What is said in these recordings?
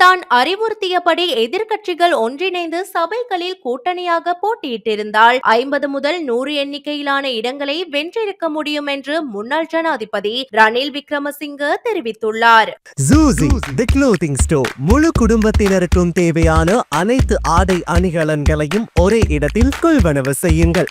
தான் அறிவுறுத்தியபடி எதிர்க்கட்சிகள் ஒன்றிணைந்து சபைகளில் கூட்டணியாக போட்டியிட்டிருந்தால் ஐம்பது முதல் நூறு எண்ணிக்கையிலான இடங்களை வென்றிருக்க முடியும் என்று முன்னாள் ஜனாதிபதி ரணில் விக்ரமசிங்க தெரிவித்துள்ளார். தி ஸ்டோர் முழு குடும்பத்தினருக்கும் தேவையான அனைத்து ஆடை அணிகலன்களையும் ஒரே இடத்தில் கொள்வனவு செய்யுங்கள்.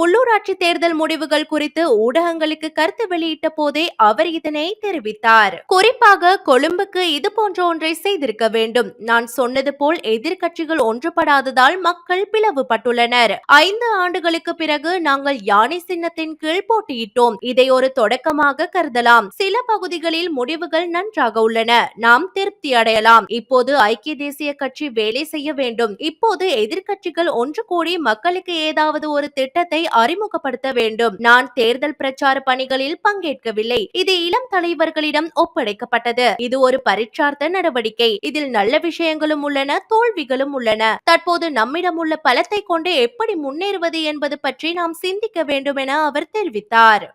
உள்ளூராட்சி தேர்தல் முடிவுகள் குறித்து ஊடகங்களுக்கு கருத்து வெளியிட்ட போதே அவர் இதனை தெரிவித்தார். குறிப்பாக கொழும்புக்கு இது போன்ற ஒன்றை செய்திருக்க வேண்டும். நான் சொன்னது போல் எதிர்க்கட்சிகள் ஒன்றுபடாததால் மக்கள் பிளவுபட்டுள்ளனர். ஐந்து ஆண்டுகளுக்கு பிறகு நாங்கள் யானை சின்னத்தின் கீழ் போட்டியிட்டோம். இதை ஒரு தொடக்கமாக கருதலாம். சில பகுதிகளில் முடிவுகள் நன்றாக உள்ளன. நாம் திருப்தி அடையலாம். இப்போது ஐக்கிய தேசிய கட்சி வேலை செய்ய வேண்டும். இப்போது எதிர்க்கட்சிகள் ஒன்று கூடி மக்களுக்கு ஏதாவது ஒரு திட்டத்தை திட்டத்தை அறிமுகப்படுத்த வேண்டும். நான் தேர்தல் பிரச்சார பணிகளில் பங்கேற்கவில்லை. இது இளம் தலைவர்களிடம் ஒப்படைக்கப்பட்டது. இது ஒரு பரீட்சார்த்த நடவடிக்கை. இதில் நல்ல விஷயங்களும் உள்ளன தோல்விகளும் உள்ளன. தற்போது நம்மிடம் உள்ள பலத்தை கொண்டு எப்படி முன்னேறுவது என்பது பற்றி நாம் சிந்திக்க வேண்டும் என அவர் தெரிவித்தார்.